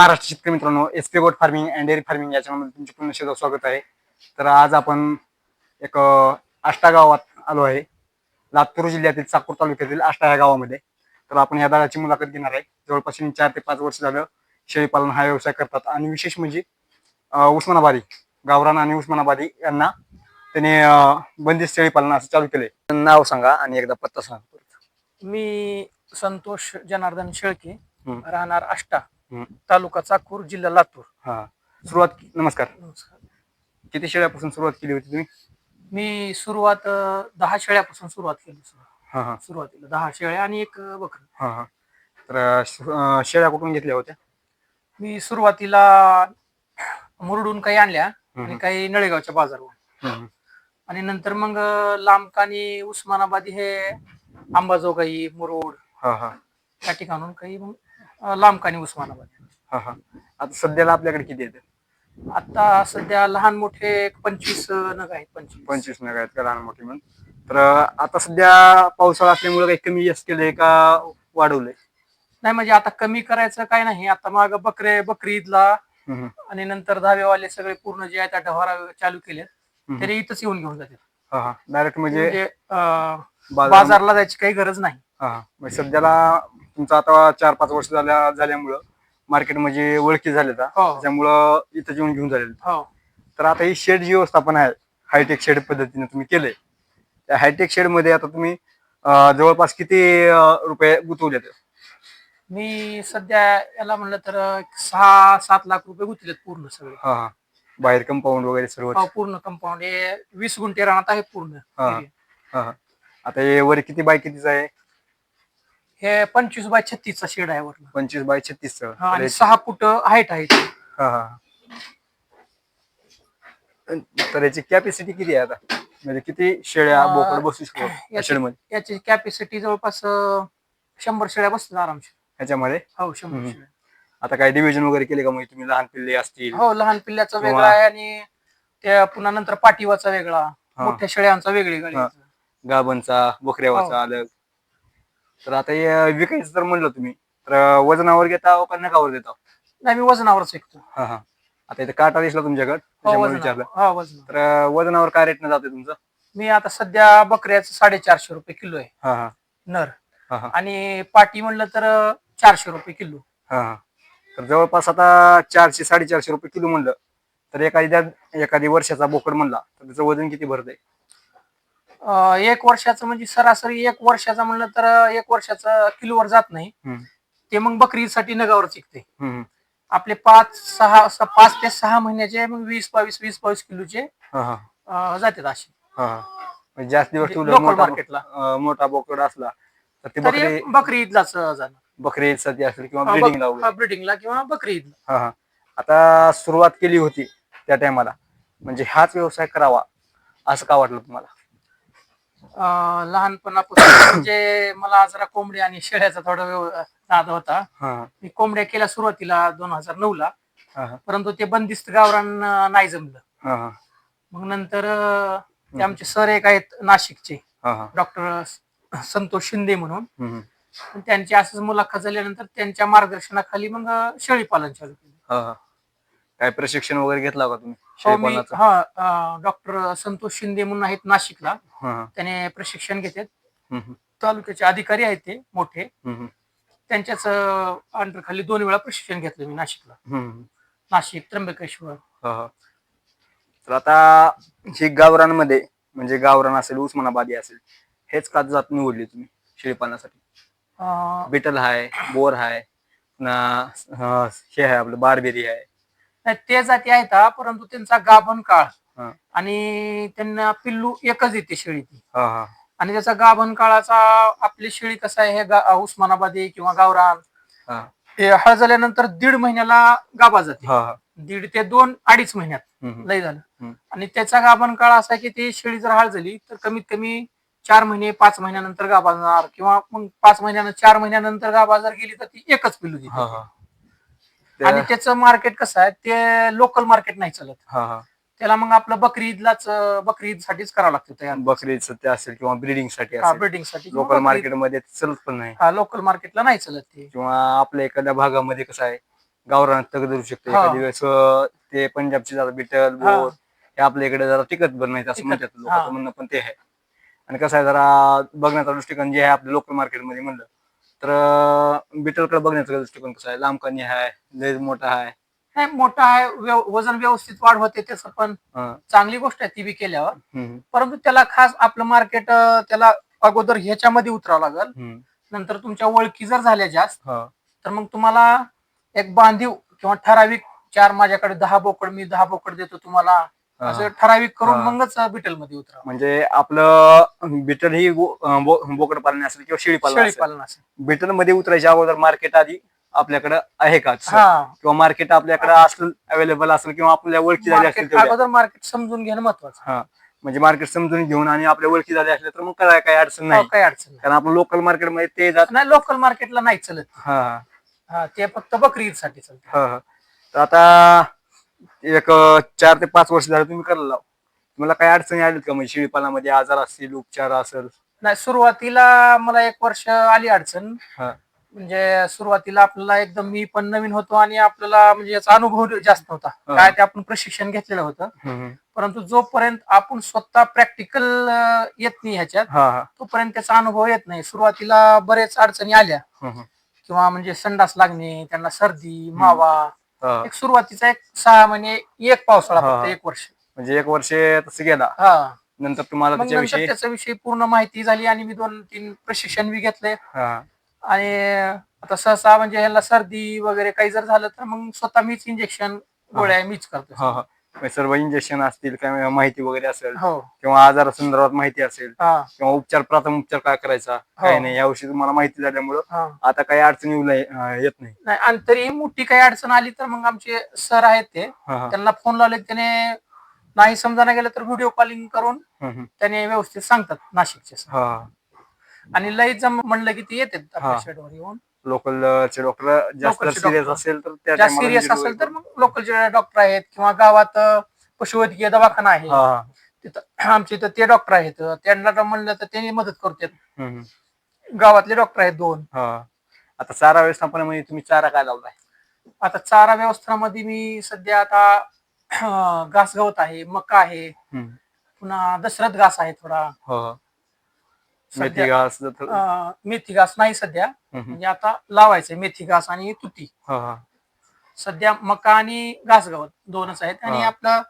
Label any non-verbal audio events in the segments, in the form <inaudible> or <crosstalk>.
महाराष्ट्र शेतकरी मित्रांनो S P goat farming and dairy farming या चॅनलमध्ये तुमचे पुन्हा शेजाव स्वागत आहे. तर आज आपण एक आष्टा गावात आलो आहे. लातूर जिल्ह्यातील चाकूर तालुक्यातील आष्टा या गावामध्ये. तर आपण या दादाची मुलाखत घेणार आहे. जवळपास चार ते पाच वर्ष झालं शेळीपालन हा व्यवसाय करतात. आणि विशेष म्हणजे उस्मानाबादी गावरान आणि उस्मानाबादी यांना त्याने बंदिस्त शेळीपालन असं चालू केलंय. नाव सांगा आणि एकदा पत्ता सांगा. मी संतोष जनार्दन शेळके. राहणार आष्टा. तालुका चाकूर जिल्हा लातूर. हा. सुरुवात नमस्कार. नमस्कार. किती शेळ्यापासून सुरुवात केली होती तुम्ही? मी सुरुवात अं, दहा शेळ्यापासून सुरुवात केली सुरु- हा हा. सुरुवातीला दहा शेळ्या आणि एक बकरी. हा हा. तर अं, शेळ्या कुठून घेतल्या होत्या? मी सुरुवातीला मुरडून काही आणल्या आणि हम्म. काही नळेगावच्या बाजारवर हम्म. आणि नंतर मग अं, लांबकानी उस्मानाबादी हे अंबाजोगाई मुरुड हा हा. या ठिकाणून काही मग लांबकानी उस्मानाबादी. हा हा. आता सध्याला आपल्याकडे किती आहेत? आता सध्या लहान मोठे एक पंचवीस नग आहेत पंचवीस. पंचवीस नग आहेत का लहान मोठी म्हणून? तर आता सध्या पावसाळा असल्यामुळे काही कमी जास्त केलंय का वाढवलंय? नाही म्हणजे आता कमी करायचं काय नाही. आता माग बकरे बकरी ईदला हम्म. आणि नंतर दहावेवाले सगळे पूर्ण जे आहे त्या ढवारा चालू केले हम्म. तरी इथंच येऊन घेऊन जाते हा हा. डायरेक्ट म्हणजे म्हणजे अं, बाजारला जायची काही गरज नाही. हा म्हणजे सध्याला तुमचं आता चार पाच वर्ष झाल्या झाल्यामुळं मार्केट म्हणजे ओळखी झाले हो. त्याच्यामुळं इथं येऊन घेऊन झाले हो. तर आता ही शेड जी व्यवस्थापन आहे हायटेक शेड पद्धतीने तुम्ही केलंय. त्या हायटेक शेडमध्ये आता तुम्ही जवळपास किती रुपये गुंतवलेत? मी सध्या याला म्हणलं तर सहा सात लाख रुपये गुंतलेत पूर्ण सगळे. हा बाहेर कंपाऊंड वगैरे सर्व हो, पूर्ण कंपाऊंड हे वीस गुंठे राहणार आहे पूर्ण. आता हे वर किती बाय कितीच आहे? हे पंचवीस बाय छत्तीसचा शेड आहे वरनं. पंचवीस बाय छत्तीस हा, आणि सहा फूट हाईट आहे तर याची कॅपॅसिटी किती आहे आता? म्हणजे किती शेळ्या अं, बोकड बसू शकतो याची- शेडमध्ये? याची कॅपॅसिटी जवळपास अं, शंभर शेळ्या बसतात आरामशीर. ह्याच्यामध्ये? हो शंभर हम्म. शेळ्या. आता काय डिव्हिजन वगैरे केले का? मग तुम्ही लहान पिल्ले असतील हो लहान पिल्ल्याचा किंवा- वेगळा आहे आणि त्या पुन्हा नंतर पाठीवाचा वेगळा हा. मोठ्या शेळ्यांचा वेगळी गाडी हा. हो. बोकऱ्यावाचा अलग. तर आता हे विकायचं तर म्हणलं तुम्ही. तर वजनावर घेता का नकावर देता नाही मी वजनावरच विकतो हा हा. आता इथे काटा दिसला तुमच्याकडे हो त्याच्यामुळे विचारलं. हो वजन तर वजनावर काय रेटनं जाते तुमचं? मी आता सध्या बकऱ्याचं साडेचारशे रुपये किलो आहे. हा हा. नर. हा हा. आणि पाटी म्हणलं तर चारशे रुपये किलो. हा हा. तर जवळपास आता चारशे साडेचारशे रुपये किलो म्हणलं. तर एखाद्या एखादी वर्षाचा बोकड म्हणला तर त्याचं वजन किती भरतंय? एक वर्षाचं म्हणजे सरासरी एक वर्षाचा म्हणलं तर एक वर्षाचं किलोवर जात नाही. ते मग बकरीसाठी नगावर चिकते. आपले पाच सहा पाच ते सहा महिन्याचे मग वीस बावीस वीस बावीस किलोचे जातात असे. म्हणजे जास्त दिवस म्हणजे ठेवलं local मोठा बोकड असला तर ते बकरी बकरी ईदलाच जाणार बकरी साठी असेल किंवा ब्रिडिंगला ब्रिडिंगला किंवा बकरी ईदला. हा आता सुरुवात केली होती त्या टायमाला म्हणजे हाच व्यवसाय करावा असं का वाटलं तुम्हाला? अं, लहानपणापासून. <coughs> म्हणजे मला जरा कोंबडी आणि शेळ्याचा थोडा व्यव- नाद होता. हा. मी कोंबड्या केल्या सुरुवातीला दोन हजार नऊ ला. हा हा. परंतु ते बंदिस्त गावरान अं, नाही जमलं. हा हा. मग नंतर अं, ते आमचे सर एक आहेत नाशिकचे. हा हा. डॉक्टर संतोष शिंदे म्हणून. हम्म. पण त्यांची असंच मुलाखत झाल्यानंतर त्यांच्या मार्गदर्शनाखाली मग अं, शेळी पालन चालू केलं. हा हा. काय प्रशिक्षण वगैरे घेतला का तुम्ही? हो मी शेळीपालनाचं? हा डॉक्टर संतोष शिंदे म्हणून आहेत नाशिकला. हा हा. त्याने प्रशिक्षण हम्म, हम्म, तालुक्याचे अधिकारी आहेत ते मोठे. हम्म, त्यांच्याच अंडर खाली दोन वेळा प्रशिक्षण घेतलं मी नाशिकला. हम्म. नाशिक त्र्यंबकेश्वर. हा, हा. तर आता ही गावरानमध्ये म्हणजे गावरान असेल उस्मानाबादी असेल हेच का जात निवडली तुम्ही शेळीपालनासाठी अं, बिटल हाय बोर हाय पुन्हा अं, हे आहे आपलं बारबेरी आहे नाही, ते जाती आहेत हा, परंतु त्यांचा गाभण काळ. हा. आणि त्यांना पिल्लू एकच येते शेळी ती हा हा. आणि त्याचा गाभण काळाचा आपली शेळी कसं आहे हे गा- उस्मानाबादी किंवा गावरान हा. हे हळ झाल्यानंतर दीड महिन्याला गाभा जाते. हा हा. दीड ते दोन अडीच महिन्यात. हम्म, लय झालं. आणि त्याचा गाभण काळ असा की ती शेळी जर हाळ झाली तर कमीत कमी चार महिने पाच महिन्यानंतर गाभा जाणार. किंवा मग पाच महिन्यानं चार महिन्यानंतर गाभा जर गेली तर ती एकच पिल्लू हा देते हा. आणि त्या- त्याचं मार्केट कसं आहे ते लोकल मार्केट नाही चालत. हा हा. त्याला मग आपलं बकरी ईदलाच बकरी ईद साठीच करावं लागतं तयार. बकरीचं ते असेल किंवा ब्रिडिंगसाठी हा असेल. ब्रिडिंगसाठी लोकल मार्केटमध्ये चलत पण नाही. हा लोकल मार्केटला नाही चालत ते. किंवा आपल्या एखाद्या भागामध्ये कसं आहे गावरान तग धरू शकतो. हा. एखादी वेळेस अं, ते पंजाबची जरा बिटल हा. बोर हे आपल्या इकडे जरा टिकत बन नाहीत असं टिकत, म्हणतात हा. लोकांचं म्हणणं पण ते आहे. आणि कसं आहे जरा बघण्याचा दृष्टिकोन जे आहे आपल्या लोकल मार्केटमध्ये म्हणलं तर बिटलकडे बघण्याचा दृष्टिकोन कसा आहे लांब कणी आहे लय मोठा आहे नाही मोठा आहे व्यव- वजन व्यवस्थित वाढ होते त्याचं पण हा. चांगली गोष्ट आहे ती बी केल्यावर हम्म, परंतु त्याला खास आपलं मार्केट त्याला अगोदर ह्याच्यामध्ये उतरावं लागेल हम्म, नंतर तुमच्या ओळखी जर झाल्या जास्त हा. तर मग तुम्हाला एक बांधीव किंवा ठराविक चार माझ्याकडे दहा बोकड मी दहा बोकड देतो तुम्हाला. असं ठराविक करून. मगच बिटलमध्ये उतरावं. म्हणजे आपलं बिटल ही बोकड पालन असेल किंवा शेळी पालन शेळी पालन असेल. बिटलमध्ये उतरायच्या अगोदर मार्केट आधी आपल्याकडे आहे का किंवा मार्केट आपल्याकडे असेल अवेलेबल असेल किंवा आपल्या ओळखी झाली असेल. अगोदर मार्केट समजून घेणं महत्वाचं म्हणजे मार्केट समजून घेऊन आणि आपल्या ओळखी झाले असले तर मग काय काही अडचण नाही. हो, काही अडचण कारण आपलं लोकल मार्केटमध्ये ते जात नाही लोकल मार्केटला नाही चलत. हा. ते फक्त बकरी ईदसाठी चालत. हा हा. तर आता एक चार ते पाच वर्ष झाले तुम्ही करायला लाव. तुम्हाला काही अडचणी आलीत का? म्हणजे शेळीपालनामध्ये आजार असतील उपचार असेल. नाही सुरुवातीला मला एक वर्ष आली अडचण. हा. म्हणजे सुरुवातीला आपल्याला एकदम मी पण नवीन होतो आणि आपल्याला म्हणजे याचा अनुभव जास्त नव्हता हा. काय ते आपण प्रशिक्षण घेतलेलं होतं. परंतु जोपर्यंत आपण स्वतः प्रॅक्टिकल येत नाही ह्याच्यात हा हा. तोपर्यंत त्याचा अनुभव येत नाही. सुरुवातीला बरेच अडचणी आल्या. हम्म. किंवा म्हणजे संडास लागणे त्यांना सर्दी मावा हा. एक सुरुवातीचा एक सहा महिने एक पावसाळा हा. फक्त एक वर्ष. म्हणजे एक वर्ष तसं गेला. हा. नंतर तुम्हाला मग नंतर त्याच्याविषयी त्याच्याविषयी पूर्ण माहिती झाली आणि मी दोन तीन प्रशिक्षण बी घेतले. हा. आणि आता सहसा म्हणजे ह्याला सर्दी वगैरे काही जर झालं तर मग स्वतः मीच इंजेक्शन गोळ्या मीच करतो हा हा. म्हणजे सर्व इंजेक्शन असतील काय माहिती वगैरे असेल हो किंवा आजार संदर्भात माहिती असेल हा किंवा उपचार प्राथमिक उपचार काय करायचा काय नाही याविषयी तुम्हाला माहिती झाल्यामुळं हा आता काही अडचणी येऊ नाही- अं, येत नाही नाही आणि तरी मोठी काही अडचण आली तर मग आमचे सर आहेत ते हा, हा. त्यांना फोन लावले की त्याने नाही समजायला गेलं तर व्हिडिओ कॉलिंग करून हम्म, हम्म. त्याने व्यवस्थित सांगतात नाशिकचे. हा, हा. आणि लई जम म्हणलं की ते येतात आपल्या हा. शेडवर येऊन लोकलचे डॉक्टर जास्त लोकलचे सिरियस. असेल तर त्या जास्त time ला सिरियस असेल तर मग लोकलचे डॉक्टर आहेत किंवा गावात अं, पशुवैद्यकीय दवाखाना आहे. हा, हा. तिथं <clears throat> आमच्या इथं ते डॉक्टर आहेत त्यांना जर म्हणलं तर त्यांनी मदत करतात हम्म, हम्म. गावातले डॉक्टर आहेत दोन हा. आता चारा व्यवस्थापनामध्ये तुम्ही चारा काय लावलाय आता चारा व्यवस्थानामध्ये मी सध्या आता अं, <clears throat> घास गवत आहे मका आहे हम्म. पुन्हा दशरथ घास आहे थोडा हो, हो. सध्या- मेथी घास जर- अं, मेथी घास नाही सध्या हम्म. म्हणजे आता लावायचंय मेथी घास आणि तुती हा, हा. सध्या मका आणि घास गवत दोनच आहेत आणि हा. आपलं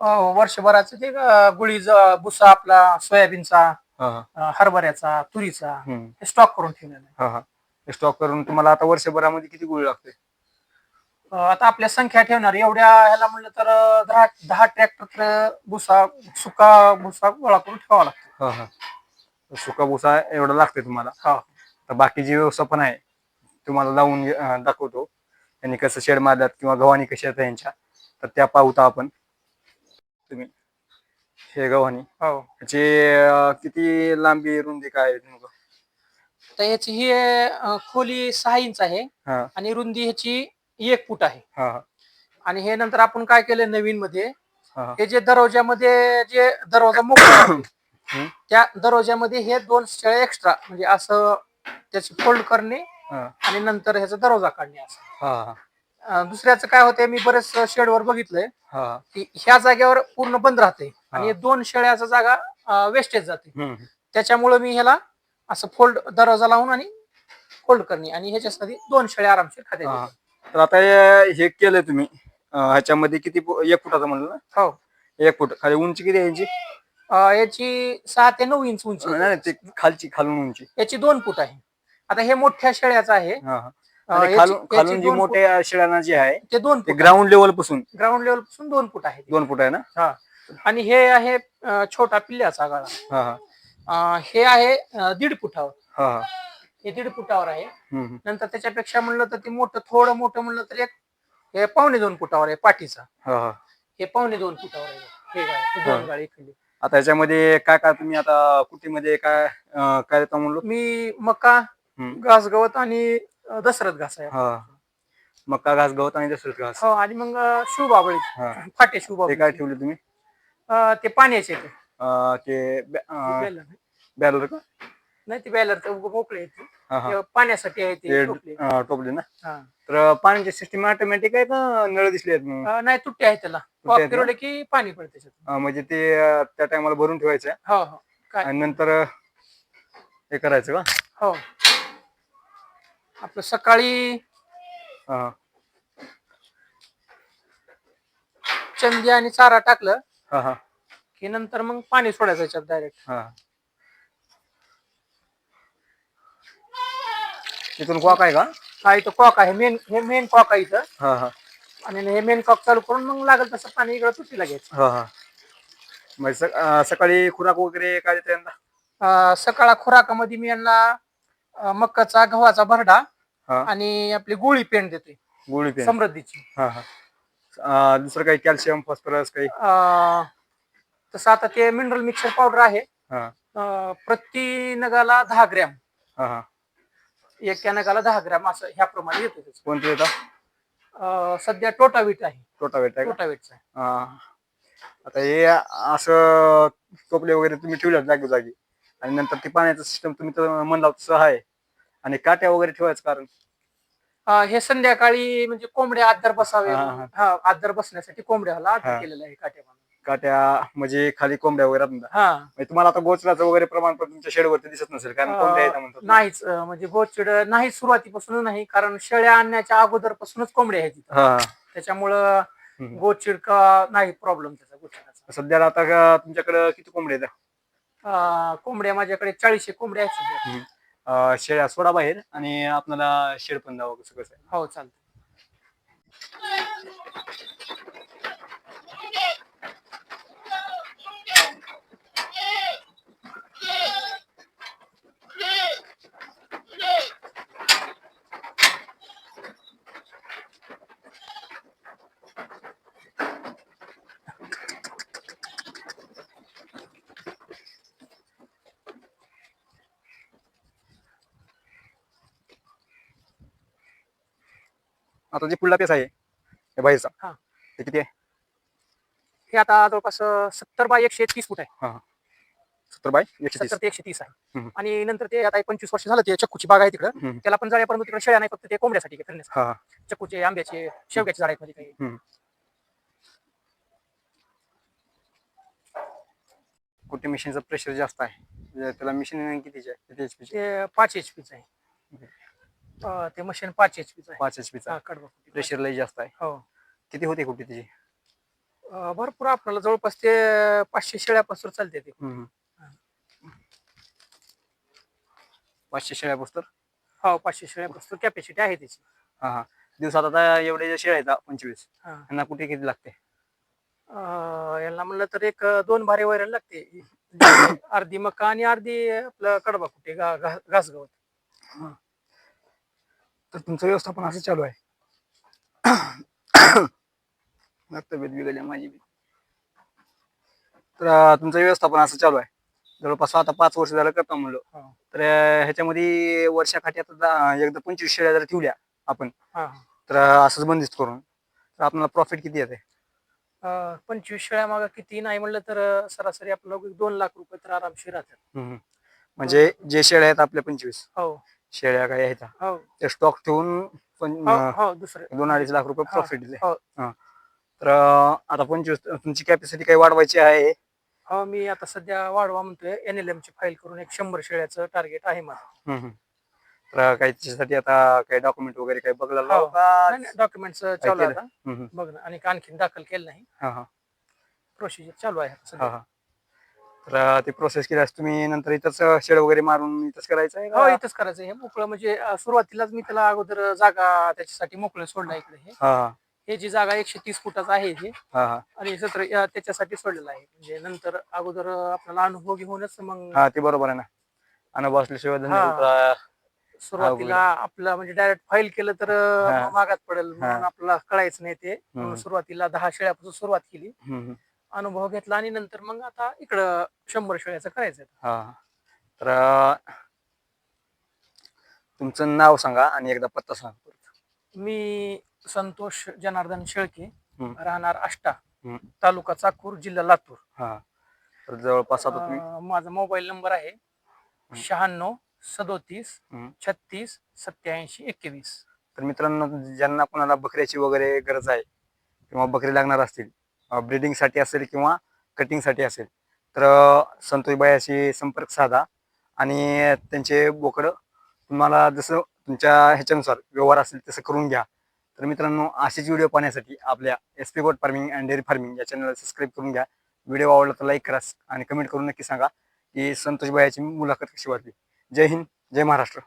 अं, वर्षभराचं ते अं, गुळीज भुसा आपला सोयाबीनचा हा, हा. अं, हरभऱ्याचा तुरीचा हम्म. हे स्टॉक करून ठेवलेला आहे हा, हा. स्टॉक करून तुम्हाला आता वर्षभरामध्ये किती गुळ लागते अं, आता आपल्या संख्या ठेवणार एवढ्या ह्याला म्हणलं तर अं, दहा दहा ट्रॅक्टर भुसा सुका भुसा गोळा करून ठेवावा लागतो हा, हा. सुका भुसा एवढा लागते तुम्हाला. हा. तर बाकीची व्यवस्थापन आहे तुम्हाला लावून अं, दाखवतो. त्यांनी कसं शेड मारल्यात किंवा गव्हाणी कशा आहेत यांच्या तर त्या पाहता आपण. तुम्ही. हे गव्हाणी. हो. अं, किती लांबी रुंदी काय आहे नेमकं? तर ह्याची ही अं, खोली सहा इंच आहे हा. आणि रुंदी ह्याची एक फूट आहे. हा हा, आणि हे नंतर आपण काय केलं नवीन मध्ये हा. जे दरवाजामध्ये जे दरवाजा मोकळा आहे. त्या दरवाजामध्ये हे दोन शेळे एक्स्ट्रा म्हणजे असं त्याची फोल्ड करणे आणि नंतर ह्याचा दरवाजा काढणे असं. दुसऱ्याचं काय होतंय मी बरेच शेडवर बघितलंय. हा. की ह्या जागेवर पूर्ण बंद राहते आणि दोन शेळ्याचा जागा वेस्टेज जाते. त्याच्यामुळे मी ह्याला असं फोल्ड दरवाजा लावून आणि फोल्ड करणे आणि ह्याच्यासाठी दोन शेळ्या आरामशीर खात्या हा. तर आता हे केलंय तुम्ही. ह्याच्यामध्ये किती एक फुटाचं म्हणलं ना? हो. एक फुट. खाली उंची किती आहे यांची? अं, याची सहा ते नऊ इंच उंची नाही आहे. नाही, ते खालची खालून उंची. याची दोन फूट आहे. आता हे मोठ्या शेळ्याचं आहे. हा हा. अं, आणि याची- खालून याची खालून जी दोन मोठ्या शेळ्यांना जे आहे ते दोन ते फूट ग्राउंड लेवलपासून. ग्राउंड लेवलपासून दोन फूट आहे. दोन फूट आहे ना? हा. आणि हे आहे अं, छोटा पिल्ल्याचा गाळा. हा हा. अं, हे आहे अं, दीड फुटावर. हा हा. हे दीड फुटावर आहे. हम्म, हम्म. नंतर त्याच्यापेक्षा म्हणलं तर ते मोठं थोडं मोठं म्हणलं तर एक हे पावणे दोन फुटावर आहे पाठीचा. हा हा. हे पावणे दोन फुटावर आहे. हे गाळ हे दोन हा. गाळी इकडली. आता याच्यामध्ये काय काय तुम्ही आता कुटीमध्ये काय अं, काय देता म्हणलो? मी मका हम्म. घास गवत आणि अं, दशरथ घास आहे. हा. मका घास गवत आणि दसरथ घास. हो आणि मग अं, शिवबाबळी हा. फाटे ते शिवबाबळी काय ठेवले तुम्ही? अं, ते पाण्याचे ते अं, ते बेलन. बॅलर का? नाही ते बॅलर मोकळे आहेत ते. हा हा. ते पाण्यासाठी आहे ते ते टोपले. अं, टोपले ना? हा. तर पाण्याची सिस्टीम ऑटोमॅटिक आहे का नळ दिसले आहेत मग? अं, नाही तुट्टे आहे त्याला. आहेत फिरवले की पाणी पडते त्याच्यात अं, म्हणजे ते अं, त्या टायमाला भरून ठेवायचं हो हो. काय? आणि नंतर अं, हे करायचं का? हो. आपलं सकाळी हा. चंदी आणि चारा टाकलं हा हा. की नंतर मग पाणी सोडायचं याच्यात डायरेक्ट हा. तिथून कॉक आहे का? हा इथं कॉक आहे. मेन हे मेन कॉक आहे इथं. हा हा. आणि हे मेन कॉक चालू करून मग लागेल तसं पाणी इकडं तुटीला घ्यायचं. हा हा. म्हणजे सक- अं, सकाळी खुराक वगैरे काय देते यंदा? अं, सकाळ खुराकामध्ये मी यांना अं, मक्काचा गव्हाचा भरडा हा. आणि आपली गोळी पेंड देतोय. गोळी पेन समृद्धीची. हा हा. अं, दुसरं काही कॅल्शियम फॉस्फरस काही? अं, तसं आता ते मिनरल मिक्सर पावडर आहे. हा. अं, प्रति नगाला दहा ग्रॅम. हा हा. एका नगाला दहा ग्रॅम असं ह्याप्रमाणे येतो त्याचं. कोणते येतात अं, सध्या टोटावीट आहे टोटावेट आहे का टोटावीटचा आहे. हा. आता हे असं टोपले वगैरे तुम्ही ठेवल्यात जागी जागी आणि नंतर ते पाण्याचं सिस्टम तुम्ही तर म्हणला तसं आहे आणि काट्या वगैरे ठेवायचं कारण अं, हे संध्याकाळी म्हणजे कोंबड्या आदर बसावे हा, हा. हा आदर बसण्यासाठी कोंबड्याला हा. आदर केलेलं आहे काट्या. काट्या म्हणजे खाली कोंबड्या वगैरे राहतात. हा म्हणजे तुम्हाला आता गोचराचं वगैरे प्रमाणपत्र तुमच्या शेडवरती दिसत नसेल कारण कोंबड्या येतात म्हणतात ना. नाहीच अं, म्हणजे गोचिड नाही सुरुवातीपासून नाही कारण शेळ्या आणण्याच्या अगोदर पासूनच कोंबड्या आहेत तिथं. हा त्याच्यामुळं हम्म. गोचिड का नाही प्रॉब्लेम त्याचा गोचिडाचा सध्याला आता का तुमच्याकडे किती कोंबड्या आहेत अं, कोंबड्या माझ्याकडे चाळीसशे कोंबड्या आहेत सध्या अं, शेळ्या सोडा बाहेर आणि आपल्याला शेड पण द्यावं कसं कसं आहे. हो चालतं आता जे पुढला पेस आहे हे बाहेरचा हा. ते किती आहे? हे आता जवळपास सत्तर बाय एकशे तीस फूट आहे. सत्तर बाय एकशे तीस. सत्तर ते एकशे तीस आहे. हम्म. आणि नंतर ते आता एक पंचवीस वर्ष झालं ते चक्कूची बाग आहे तिकडं. हम्म. त्याला पण जाळ्यापर्यंत तिकडे शेळ्या नाही फक्त ते कोंबड्यासाठी फिरण्यासाठी. हा हा. चक्कूचे आंब्याचे शेवग्याचे झाड आहेत मध्ये काही. हम्म. कुठे मशीनचं प्रेशर जास्त आहे? म्हणजे त्याला मशीन कितीचे आहे? किती ते पाच एच पीच आहे. अं, ते मशीन पाच एच पीच पाच एच पीचा. प्रेशर लई जास्त आहे. हो. किती होते कुठे त्याची? अं, भरपूर आपल्याला जवळपास ते पाचशे शेळ्यापासून चालते ते. पाचशे शेळ्या पुस्तर हो पाचशे शेळ्यापासून कॅपॅसिटी आहे त्याची. हा हा. दिवसात आता एवढे जे शेळ्या आहेत पंचवीस हा. त्यांना कुठे किती लागते? अं, यांना म्हणलं तर एक दोन भारी वैरण लागते. <coughs> अर्धी मका आणि अर्धी आपलं कडबा कुठे घास गवत तर तुमचं व्यवस्थापन असं चालू आहे. <coughs> तब्येत बिघडली माझी तर तुमचं व्यवस्थापन असं चालू आहे. जवळपास आता पाच वर्ष झालं करतो म्हणलो. तर ह्याच्यामध्ये वर्षाकाठी आता एकदा पंचवीस शेळ्या जर ठेवल्या आपण तर असंच बंदिस्त करून तर आपल्याला प्रॉफिट किती येते पंचवीस शेळ्या माग किती नाही म्हणलं तर सरासरी आपलं दोन लाख रुपये तर आरामशीर राहतात. म्हणजे जे शेळ्या आहेत आपल्या पंचवीस. हो. शेळ्या काय आहेत. हो. ते स्टॉक ठेवून पण हो अं, हो दुसरे. दोन अडीच लाख रुपये प्रॉफिट दिले. हो. तर अं, आता पंचवीस तुमची कॅपॅसिटी काही वाढवायची आहे? हो मी आता सध्या वाढवा म्हणतोय. एन एल एम ची फाईल करून एक शंभर शेळ्याचं टार्गेट आहे माझं. हम्म, हम्म. तर काही त्याच्यासाठी आता काही डॉक्युमेंट वगैरे काही बघायला लावू. का डॉक्युमेंट्स चालू आहे केलं? आता. हम्म, हम्म. बघ ना आणि आणखीन दाखल केलं नाही. हा हा. प्रोसिजर चालू आहे आता हा सध्या. हा. तर ते प्रोसेस केल्यास तुम्ही नंतर इथंच शेड वगैरे मारून इथंच करायचं आहे हो का? इथंच करायचं हे मोकळं म्हणजे अं, सुरुवातीलाच मी त्याला अगोदर जागा त्याच्यासाठी मोकळं सोडलं इकडे हे हा हा हे जी जागा एकशे तीस फुटाचं आहे हे हा हा आणि सत्र अं, त्याच्यासाठी सोडलेलं आहे म्हणजे नंतर अगोदर अं, आपल्याला अनुभव घेऊनच मग हा ते बरोबर आहे ना अनुभव असल्याशिवाय धंदा हा. तुला- सुरुवातीला आपलं म्हणजे डायरेक्ट फाईल केलं तर अं, हा. मागात पडेल म्हणून हा. आपल्याला कळायचं नाही ते म्हणून. सुरुवातीला दहा शेळ्यापासून सुरुवात केली हम्म, हम्म. अनुभव घेतला आणि नंतर मग आता इकडं शंभर शेळ्याचं करायचं हा. तर तुमचं नाव सांगा आणि एकदा पत्ता सांगा मी संतोष जनार्दन शेळके हम्म. राहणार आष्टा हम्म. तालुका चाकूर जिल्हा लातूर. हा. तर जवळपास आता तुम्ही अं, माझा मोबाईल नंबर आहे शहाण्णव सदोतीस हम्म. छत्तीस सत्याऐंशी एक्केवीस. तर मित्रांनो ज्यांना कोणाला बकऱ्याची वगैरे गरज आहे किंवा बकरी लागणार असतील ब्रिडिंगसाठी असेल किंवा कटिंगसाठी असेल. तर अं, संतोषबाईशी संपर्क साधा आणि त्यांचे बोकडं तुम्हाला जसं तुमच्या ह्याच्यानुसार व्यवहार असेल तसं करून घ्या. तर मित्रांनो असेच व्हिडिओ पाहण्यासाठी आपल्या S P goat farming and dairy farming या चॅनलला सबस्क्राईब करून घ्या. व्हिडिओ आवडला तर लाईक करा आणि कमेंट करून नक्की सांगा की संतोषबाईची मुलाखत कशी वाटली. जय हिंद जय महाराष्ट्र.